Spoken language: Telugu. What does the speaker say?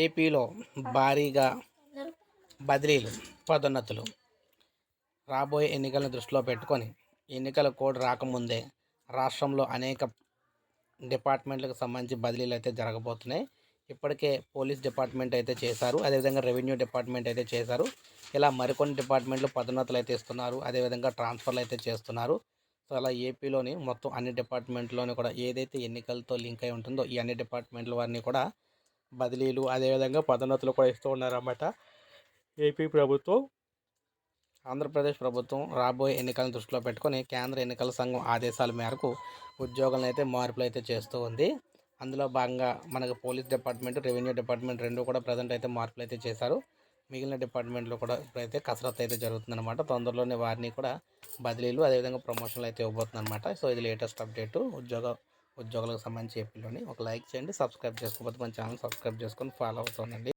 ఏపీలో భారీగా బదిలీలు పదోన్నతులు రాబోయే ఎన్నికలను దృష్టిలో పెట్టుకొని ఎన్నికల కోడ్ రాకముందే రాష్ట్రంలో అనేక డిపార్ట్మెంట్లకు సంబంధించి బదిలీలు అయితే జరగబోతున్నాయి. ఇప్పటికే పోలీస్ డిపార్ట్మెంట్ అయితే చేశారు అదేవిధంగా రెవెన్యూ డిపార్ట్మెంట్ అయితే చేశారు. ఇలా మరికొన్ని డిపార్ట్మెంట్లు పదోన్నతులు అయితే ఇస్తున్నారు అదేవిధంగా ట్రాన్స్ఫర్లు అయితే చేస్తున్నారు. సో అలా ఏపీలోని మొత్తం అన్ని డిపార్ట్మెంట్లోని కూడా ఏదైతే ఎన్నికలతో లింక్ అయి ఉంటుందో ఈ అన్ని డిపార్ట్మెంట్ల వారిని కూడా బదిలీలు అదేవిధంగా పదోన్నతులు కూడా ఇస్తూ ఉన్నారన్నమాట. ఏపీ ప్రభుత్వం ఆంధ్రప్రదేశ్ ప్రభుత్వం రాబోయే ఎన్నికలను దృష్టిలో పెట్టుకొని కేంద్ర ఎన్నికల సంఘం ఆదేశాల మేరకు ఉద్యోగులను అయితే మార్పులు అయితే చేస్తూ ఉంది. అందులో భాగంగా మనకు పోలీస్ డిపార్ట్మెంట్ రెవెన్యూ డిపార్ట్మెంట్ రెండు కూడా ప్రజెంట్ అయితే మార్పులు అయితే చేశారు. మిగిలిన డిపార్ట్మెంట్లో కూడా ఇప్పుడైతే కసరత్తు అయితే జరుగుతుందన్నమాట. తొందరలోనే వారిని కూడా బదిలీలు అదేవిధంగా ప్రమోషన్లు అయితే ఇవ్వబోతుందన్నమాట. సో ఇది లేటెస్ట్ అప్డేట్. ఉద్యోగ ఉద్యోగులకు సంబంధించి ఏపీలోని ఒక లైక్ చేయండి సబ్స్క్రైబ్ చేసుకోకపోతే మన ఛానల్ సబ్స్క్రైబ్ చేసుకొని ఫాలో అవుతుందండి